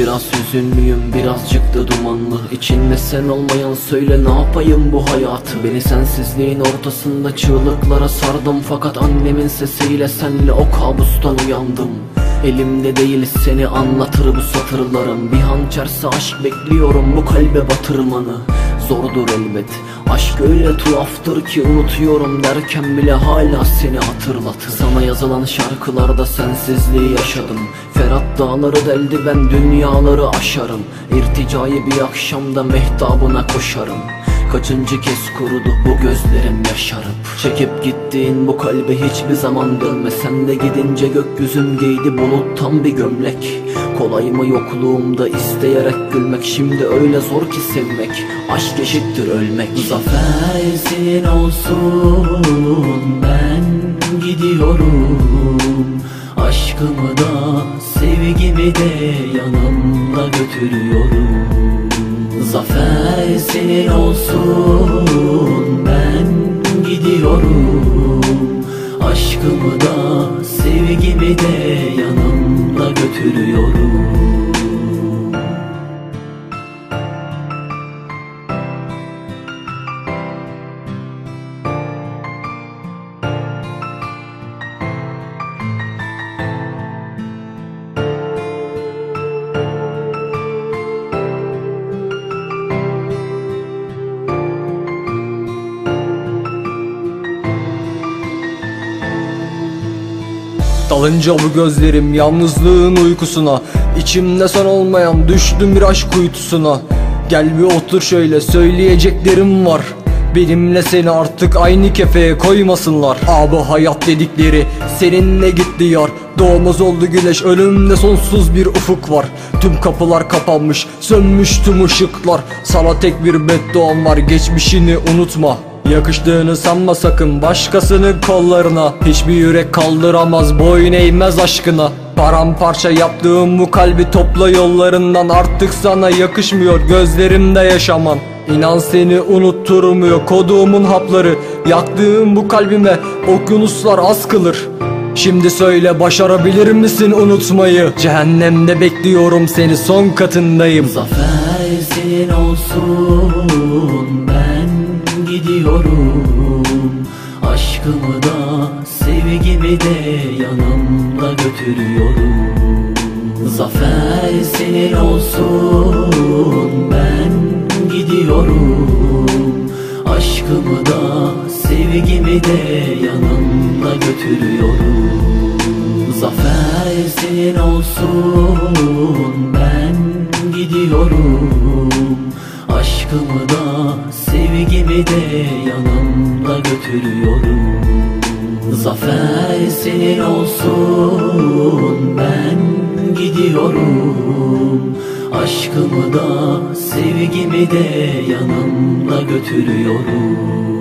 Biraz hüzünlüyüm birazcık da dumanlı. İçinde sen olmayan söyle ne yapayım bu hayatı? Beni sensizliğin ortasında çığlıklara sardım. Fakat annemin sesiyle senle o kabustan uyandım. Elimde değil seni anlatır bu satırlarım. Bir hançerse aşk bekliyorum bu kalbe batırmanı Zordur elbet. Aşk öyle tuhaftır ki unutuyorum derken bile hala seni hatırlatır Sana yazılan şarkılarda sensizliği yaşadım. Ferhat dağları deldi ben dünyaları aşarım. İrticayı bir akşamda mehtabına koşarım. Kaçıncı kez kurudu bu gözlerim yaşarıp? Çekip gittiğin bu kalbe hiçbir zaman dönme Sen de gidince gökyüzüm giydi buluttan bir gömlek Kolay mı yokluğumda isteyerek gülmek? Şimdi öyle zor ki sevmek Aşk eşittir ölmek. Zafer senin olsun ben gidiyorum. Aşkımı da sevgimi de yanımda götürüyorum. Zafer senin olsun ben gidiyorum. Aşkımı da sevgimi de yanımda götürüyorum Dalınca bu gözlerim yalnızlığın uykusuna. İçimde sen olmayan düştüm bir aşk kuytusuna Gel bir otur şöyle söyleyeceklerim var. Benimle seni artık aynı kefeye koymasınlar. Abi hayat dedikleri seninle gitti yar. Doğmaz oldu güneş önümde sonsuz bir ufuk var. Tüm kapılar kapanmış sönmüş tüm ışıklar. Sana tek bir bedduam var geçmişini unutma Yakıştığını sanma sakın başkasının kollarına. Hiçbir yürek kaldıramaz boyun eğmez aşkına. Paramparça yaptığım bu kalbi topla yollarından. Artık sana yakışmıyor gözlerimde yaşaman İnan seni unutturmuyor koduğumun hapları. Yaktığım bu kalbime okyanuslar az kılır. Şimdi söyle başarabilir misin unutmayı? Cehennemde bekliyorum seni son katındayım. Zafer olsun gidiyorum Aşkımı da sevgimi de yanımda götürüyorum. Zafer senin olsun ben gidiyorum. Aşkımı da sevgimi de yanımda götürüyorum. Zafer senin olsun ben gidiyorum Aşkımı da sevgimi de yanımda götürüyorum. Zafer senin olsun ben gidiyorum. Aşkımı da sevgimi de yanımda götürüyorum